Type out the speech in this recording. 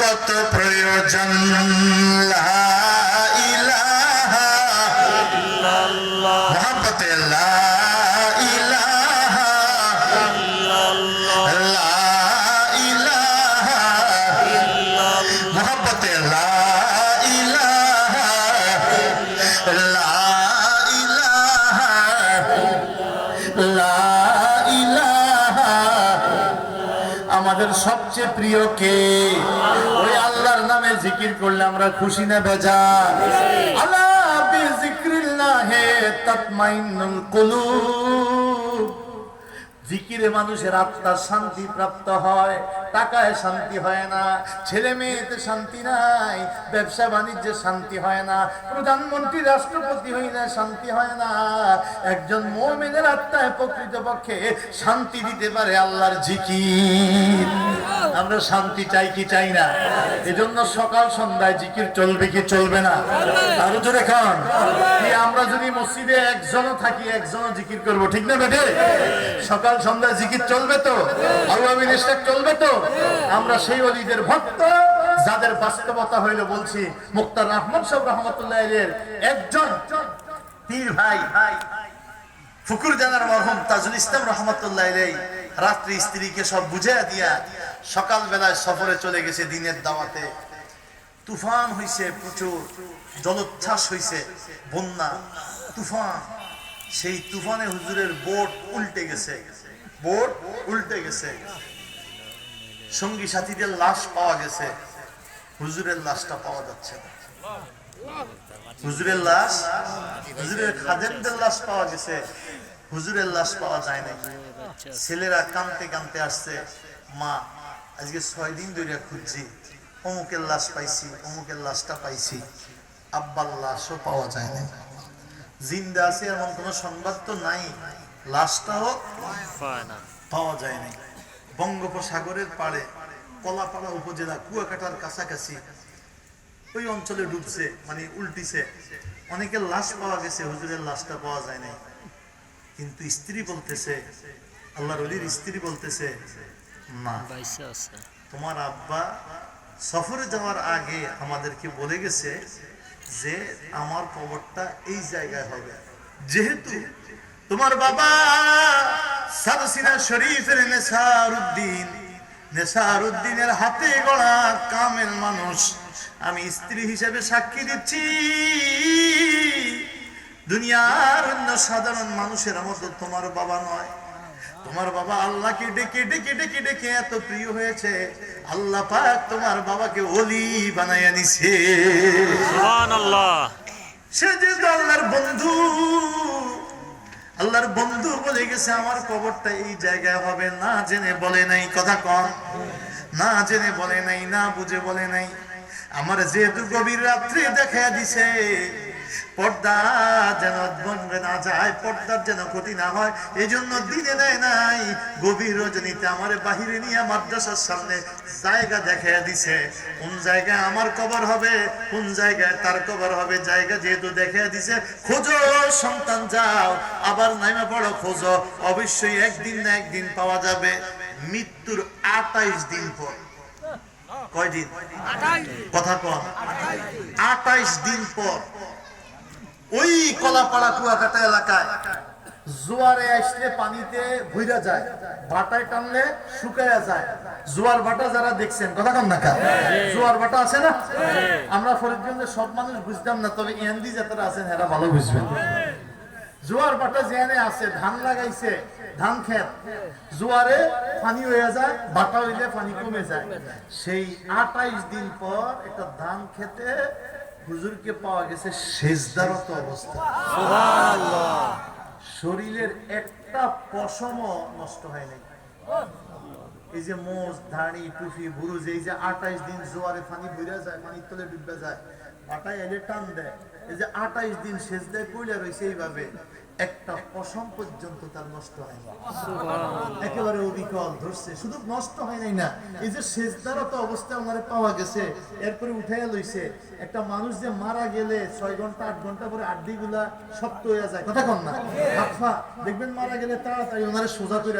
কত প্রয়োজন লা আমাদের সবচেয়ে প্রিয় কে? ওই আল্লাহর নামে জিকির করলে আমরা খুশি না বেজা আল্লাহ জিকিরে মানুষের আত্মার শান্তি প্রাপ্ত হয়। টাকায় শান্তি হয় না, ছেলে মেয়েতে শান্তি নাই, ব্যবসা বাণিজ্যে শান্তি হয় না, প্রধানমন্ত্রী, রাষ্ট্রপতি হই না শান্তি হয় না। একজন মোমেনের আত্মায় প্রকৃতপক্ষে শান্তি দিতে পারে আল্লাহর জিকির। আমরা শান্তি চাই কি চাই না? এজন্য সকাল সন্ধ্যায় জিকির চলবে কি চলবে না? আরও জোরে খান। আমরা যদি মসজিদে একজনও থাকি, একজনও জিকির করব, ঠিক না বেটে সকাল সন্ধ্যা জিকির চলবে তো? আল্লাহী নিষ্ঠা চলবে তো? আমরা সেই অলিদের ভক্ত, যাদের বাস্তবতা হইল বলছি, মুক্তার রহমান সাহেব রহমতুল্লাহ একজন পীর ভাই। ফুকুর জানার মরহুম তাজুল ইসলাম রহমতুল্লাহ রাত্রি স্ত্রীকে সব বুঝাইয়া দিয়া সকাল বেলায় সফরে চলে গেছে দিনের দাওয়াতে। তুফান হইছে প্রচুর, জলোচ্ছ্বাস হইছে, বন্যা, তুফান। সেই তুফানে হুজুরের বোট উল্টে গেছে। বোট উল্টে গেছে। সঙ্গী সাথীদের লাশ পাওয়া গেছে। হুজুরের লাশটা পাওয়া যাচ্ছে না। হুজুরের লাশ, হুজুরের খাদেমদের লাশ পাওয়া গেছে। হুজুরের লাশ পাওয়া যায় না ছেলেরা কানতে কানতে আসছে, মা আজকে ছয় দিন ধরে খুঁজছি। অমুকের লাশ পাইছি অমুকের লাশটা পাইছি। আব্বার লাশও পাওয়া যায় না জিন্দা আছে এমন কোনো সংবাদ তো নাই। লাশটাও পাওয়া যায় না বঙ্গোপসাগরের পাড়ে কলাপাড়া উপজেলা কুয়াকাটার কাছাকাছি ওই অঞ্চলে ডুবছে মানে উল্টিছে। অনেকের লাশ পাওয়া গেছে হুজুরের লাশটা পাওয়া যায় নাই। কিন্তু স্ত্রী বলতেছে আল্লাহর অলির স্ত্রী বলতেছে না। বাইসে আছে। তোমার আব্বা সফরে যাওয়ার আগে আমাদেরকে বলে গেছে যে আমার কবরটা এই জায়গায় হবে। যেহেতু তোমার বাবা সারসিনা শরীফের নেসার উদ্দিন নেসার উদ্দিনের হাতে গড়া কামেল মানুষ আমি স্ত্রী হিসেবে সাক্ষী দিচ্ছি। দুনিয়ার অন্য সাধারণ মানুষের মতো তোমার বাবা নয়। তোমার বাবা আল্লাহকে ডেকে ডেকে ডেকে ডেকে এত প্রিয় হয়েছে। আল্লাহ পাক তোমার বাবাকে ওলি বানাইয়া দিছে। সে যেহেতু আল্লাহর বন্ধু আল্লাহর বন্ধু বলে গেছে আমার কবরটা এই জায়গায় হবে। না জেনে বলে নাই কথা কম না জেনে বলে নাই না বুঝে বলে নাই। আমার যেহেতু গভীর রাত্রে দেখা দিছে পর্দা যেন না যায় পর্দার যেন ক্ষতি না হয় এই জন্য দিনে দেয় নাই। গভীর রজনীতে আমার বাহিরে নিয়ে মাদ্রাসার সামনে জায়গা দেখা দিছে। কোন জায়গায় আমার কবর হবে কোন জায়গায় তার কবর হবে জায়গা যেহেতু দেখা দিছে খোঁজো সন্তান যাও আবার নাইমা পড়ো খোঁজো অবশ্যই একদিন না একদিন পাওয়া যাবে। মৃত্যুর আটাইশ দিন পর। কয়দিন? কথা কম আটাইশ দিন পর। ওই কলাপাড়া কুয়াকাটা এলাকায়। জোয়ারে আসলে পানিতে ভুইরা যায়, ভাটায় টানলে শুকায়া যায়। জোয়ার ভাটা যারা দেখছেন, কথা কম না জোয়ার ভাটা আছে না? আমরা ফরিদগঞ্জের সব মানুষ বুঝতাম না, তবে এনডি যারা আছেন, এরা ভালো বুঝবেন। জোয়ার ভাটা যেখানে আছে, ধান লাগাইছে, ধান ক্ষেত জোয়ারে পানি হয়ে যায় বাটা হইলে পানি কমে যায়। সেই আটাইশ দিন পর একটা ধান খেতে হুজুরকে পাওয়া গেছে শেষদারত অবস্থা। শরীরের একটা পশম নষ্ট হয় নাই। এই যে মোজ ধানি টুফি বুরুজ এই যে আঠাইশ দিন জোয়ারে পানি ভরে যায় পানির তলে ডুববে যায় আটাই এলে টান দেয়। এই যে আঠাইশ দিন শেষ দেয় কইলে রয়েছে এইভাবে একটা পশম পর্যন্ত তার নষ্ট হয় না। একেবারে অবিকল ধরছে। শুধু নষ্ট হয় নাই না এই যে শেষদারত অবস্থায় ওনারে পাওয়া গেছে। এরপরে উঠাইয়া লইছে একটা মানুষ যে মারা গেলে ছয় ঘণ্টা আট ঘণ্টা পরে আড্ডি গুলা শক্ত হয়ে যায়। কথা কন না? দেখবেন মারা গেলে তাড়াতাড়ি ওনারে সোজা করে